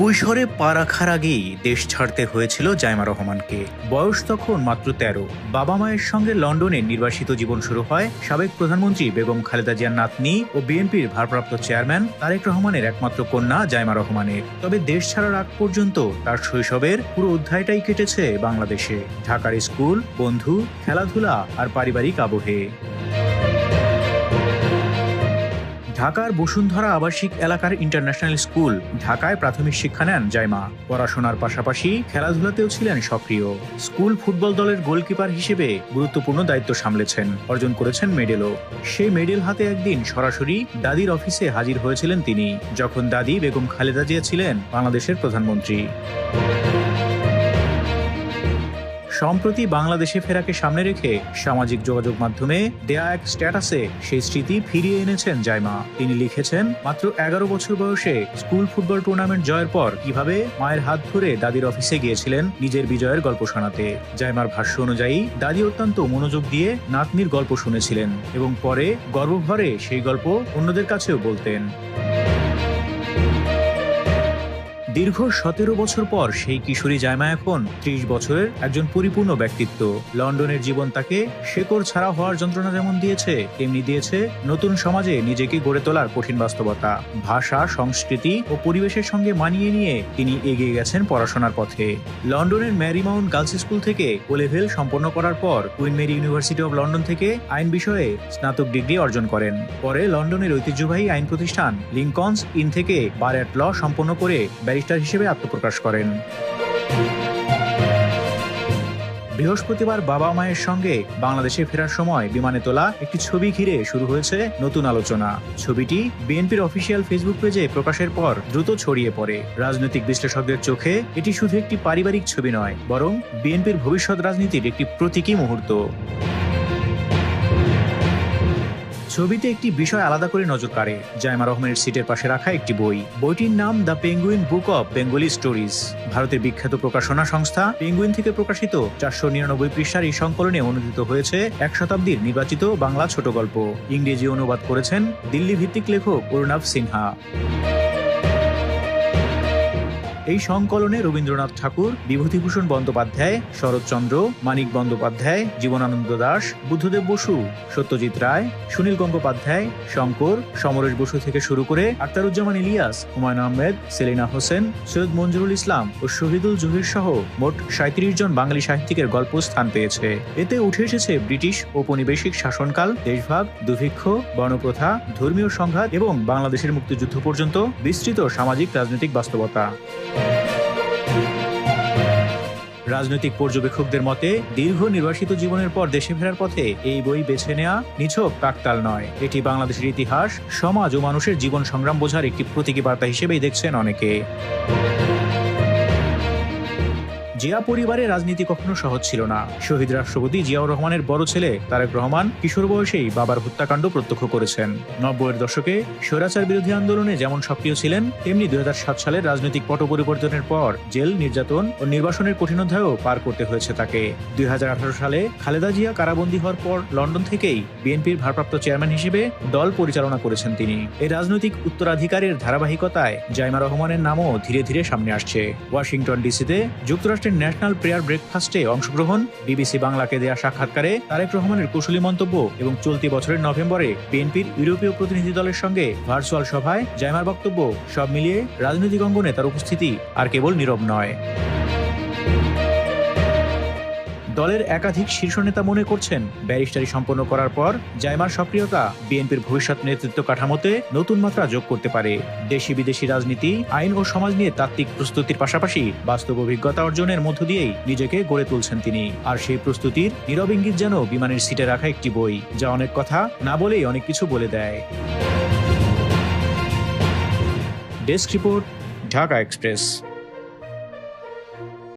কৈশোরে পা রাখার আগেই দেশ ছাড়তে হয়েছিল জাইমা রহমানকে। বয়স তখন মাত্র তেরো। বাবা মায়ের সঙ্গে লন্ডনে নির্বাসিত জীবন শুরু হয় সাবেক প্রধানমন্ত্রী বেগম খালেদা জিয়ার নাতনি ও বিএনপির ভারপ্রাপ্ত চেয়ারম্যান তারেক রহমানের একমাত্র কন্যা জাইমা রহমানের। তবে দেশ ছাড়ার আগ পর্যন্ত তার শৈশবের পুরো অধ্যায়টাই কেটেছে বাংলাদেশে। ঢাকার স্কুল, বন্ধু, খেলাধুলা আর পারিবারিক আবহে। ঢাকার বসুন্ধরা আবাসিক এলাকার ইন্টারন্যাশনাল স্কুল ঢাকায় প্রাথমিক শিক্ষা নেন জাইমা। পড়াশোনার পাশাপাশি খেলাধুলাতেও ছিলেন সক্রিয়। স্কুল ফুটবল দলের গোলকিপার হিসেবে গুরুত্বপূর্ণ দায়িত্ব সামলেছেন, অর্জন করেছেন মেডেলও। সেই মেডেল হাতে একদিন সরাসরি দাদির অফিসে হাজির হয়েছিলেন তিনি, যখন দাদি বেগম খালেদা জিয়া ছিলেন বাংলাদেশের প্রধানমন্ত্রী। সম্প্রতি বাংলাদেশে ফেরাকে সামনে রেখে সামাজিক যোগাযোগ মাধ্যমে দেয়া এক স্ট্যাটাসে সেই স্মৃতি ফিরিয়ে এনেছেন জাইমা। তিনি লিখেছেন, মাত্র এগারো বছর বয়সে স্কুল ফুটবল টুর্নামেন্ট জয়ের পর কীভাবে মায়ের হাত ধরে দাদির অফিসে গিয়েছিলেন নিজের বিজয়ের গল্প শোনাতে। জাইমার ভাষ্য অনুযায়ী, দাদি অত্যন্ত মনোযোগ দিয়ে নাতনির গল্প শুনেছিলেন এবং পরে গর্বভরে সেই গল্প অন্যদের কাছেও বলতেন। দীর্ঘ সতেরো বছর পর সেই কিশোরী জায়মা এখন ত্রিশ বছরের একজন পরিপূর্ণ ব্যক্তিত্ব। লন্ডনের জীবন তাকে শেকড় ছাড়া হওয়ার যন্ত্রণা যেমন দিয়েছে, তেমনি দিয়েছে নতুন সমাজে নিজেকে গড়ে তোলার কঠিন বাস্তবতা। ভাষা, সংস্কৃতি ও পরিবেশের সঙ্গে মানিয়ে নিয়ে তিনি এগিয়ে গেছেন পড়াশোনার পথে। লন্ডনের ম্যারিমাউন্ট গার্লস স্কুল থেকে ও লেভেল সম্পন্ন করার পর Queen Mary university of London থেকে আইন বিষয়ে স্নাতক ডিগ্রি অর্জন করেন। পরে লন্ডনের ঐতিহ্যবাহী আইন প্রতিষ্ঠান লিঙ্কনস ইন থেকে বার অ্যাট ল সম্পন্ন করে ব্যারিস্টার হিসেবে আত্মপ্রকাশ করেন। বৃহস্পতিবার বাবা মায়ের সঙ্গে বাংলাদেশে ফেরার সময় বিমানে তোলা একটি ছবি ঘিরে শুরু হয়েছে নতুন আলোচনা। ছবিটি বিএনপির অফিসিয়াল ফেসবুক পেজে প্রকাশের পর দ্রুত ছড়িয়ে পড়ে। রাজনৈতিক বিশ্লেষকদের চোখে এটি শুধু একটি পারিবারিক ছবি নয়, বরং বিএনপির ভবিষ্যৎ রাজনীতির একটি প্রতীকী মুহূর্ত। ছবিতে একটি বিষয় আলাদা করে নজর কাড়ে জায়মা রহমানের সিটের পাশে রাখা একটি বই। বইটির নাম the Penguin book of Bengali stories. ভারতের বিখ্যাত প্রকাশনা সংস্থা পেঙ্গুইন থেকে প্রকাশিত চারশো নিরানব্বই পৃষ্ঠার এই সংকলনে অনুদিত হয়েছে এক শতাব্দীর নির্বাচিত বাংলা ছোট গল্প। ইংরেজি অনুবাদ করেছেন দিল্লি ভিত্তিক লেখক অরুণাভ সিনহা। এই সংকলনে রবীন্দ্রনাথ ঠাকুর, বিভূতিভূষণ বন্দ্যোপাধ্যায়, শরৎচন্দ্র, মানিক বন্দ্যোপাধ্যায়, জীবনানন্দ দাস, বুদ্ধদেব বসু, সত্যজিৎ রায়, সুনীল গঙ্গোপাধ্যায়, শঙ্কর, সমরেশ বসু থেকে শুরু করে আক্তারুজ্জামান ইলিয়াস, হুমায়ুন আহমেদ, সেলিনা হোসেন, সৈয়দ মঞ্জুরুল ইসলাম ও শহীদুল জহির সহ মোট সাঁত্রিশ জন বাঙালি সাহিত্যিকের গল্প স্থান পেয়েছে। এতে উঠে এসেছে ব্রিটিশ ঔপনিবেশিক শাসনকাল, দেশভাগ, দুর্ভিক্ষ, বর্ণপ্রথা, ধর্মীয় সংঘাত এবং বাংলাদেশের মুক্তিযুদ্ধ পর্যন্ত বিস্তৃত সামাজিক, রাজনৈতিক বাস্তবতা। রাজনৈতিক পর্যবেক্ষকদের মতে, দীর্ঘ নির্বাসিত জীবনের পর দেশে ফেরার পথে এই বই বেছে নেওয়া নিছক কাকতাল নয়। এটি বাংলাদেশের ইতিহাস, সমাজ ও মানুষের জীবন সংগ্রাম বোঝার একটি প্রতীকী বার্তা হিসেবেই দেখছেন অনেকে। জিয়া পরিবারের রাজনীতি কখনো সহজ ছিল না। শহীদ রাষ্ট্রপতি জিয়াউর রহমানের বড় ছেলে তারেক রহমান কিশোর বয়সেই বাবার হত্যাকাণ্ড প্রত্যক্ষ করেছেন। নব্বইয়ের দশকে স্বৈরাচার বিরোধী আন্দোলনে যেমন সক্রিয় ছিলেন, তেমনি দুই সালের রাজনৈতিক পট পরিবর্তনের পর জেল, নির্যাতন ও নির্বাসনের কঠিন অধ্যায়ও পার করতে হয়েছে তাকে। দুই হাজার আঠারো সালে খালেদা জিয়া কারাবন্দী হওয়ার পর লন্ডন থেকেই বিএনপির ভারপ্রাপ্ত চেয়ারম্যান হিসেবে দল পরিচালনা করেছেন তিনি। এই রাজনৈতিক উত্তরাধিকারের ধারাবাহিকতায় জাইমা রহমানের নামও ধীরে ধীরে সামনে আসছে। ওয়াশিংটন ডিসিতে যুক্তরাষ্ট্রের ন্যাশনাল প্রেয়ার ব্রেকফাস্টে অংশগ্রহণ, বিবিসি বাংলাকে দেয়া সাক্ষাৎকারে তারেক রহমানের কুশলী মন্তব্য এবং চলতি বছরের নভেম্বরে বিএনপির ইউরোপীয় প্রতিনিধি দলের সঙ্গে ভার্চুয়াল সভায় জাইমার বক্তব্য সব মিলিয়ে রাজনৈতিক অঙ্গনে তার উপস্থিতি আর কেবল নীরব নয়। দলের একাধিক শীর্ষ নেতা মনে করছেন, ব্যারিস্টারি সম্পন্ন করার পর জাইমার সক্রিয়তা বিএনপির ভবিষ্যৎ নেতৃত্ব কাঠামোতে নতুন মাত্রা যোগ করতে পারে। দেশি বিদেশি রাজনীতি, আইন ও সমাজ নিয়ে তাত্ত্বিক প্রস্তুতির পাশাপাশি বাস্তব অভিজ্ঞতা অর্জনের মধ্য দিয়েই নিজেকে গড়ে তুলছেন তিনি। আর সেই প্রস্তুতির নীরব ইঙ্গিত যেন বিমানের সিটে রাখা একটি বই, যা অনেক কথা না বলেই অনেক কিছু বলে দেয়। Desk report, Dhaka express.